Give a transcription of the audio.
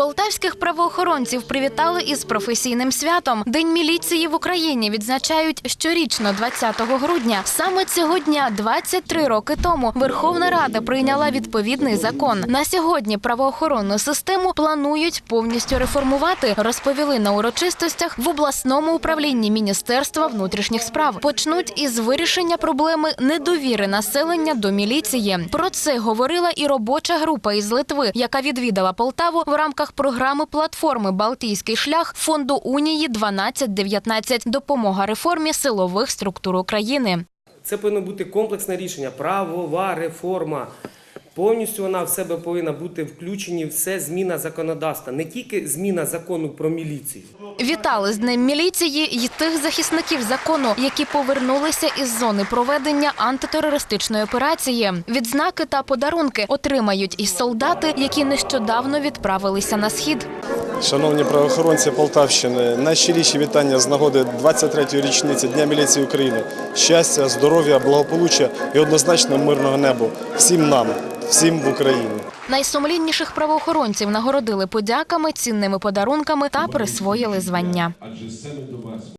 Полтавських правоохоронців привітали із професійним святом. День міліції в Україні відзначають щорічно, 20 грудня. Саме цього дня, 23 роки тому, Верховна Рада прийняла відповідний закон. На сьогодні правоохоронну систему планують повністю реформувати. Розповіли на урочистостях в обласному управлінні Міністерства внутрішніх справ. Почнуть із вирішення проблеми недовіри населення до міліції. Про це говорила і робоча група із Литви, яка відвідала Полтаву в рамках програми платформи Балтійський шлях фонду Унії 1219 допомога реформі силових структур України. Це повинно бути комплексне рішення, правова реформа. Повністю вона в себе повинна бути включені все зміна законодавства, не тільки зміна закону про міліцію. Вітали з Днем міліції й тих захисників закону, які повернулися із зони проведення антитерористичної операції. Відзнаки та подарунки отримають і солдати, які нещодавно відправилися на схід. Шановні правоохоронці Полтавщини, найщиріші вітання з нагоди 23-ї річниці Дня міліції України. Щастя, здоров'я, благополуччя і однозначно мирного неба всім нам, всім в Україні. Найсумлінніших правоохоронців нагородили подяками, цінними подарунками та присвоїли звання.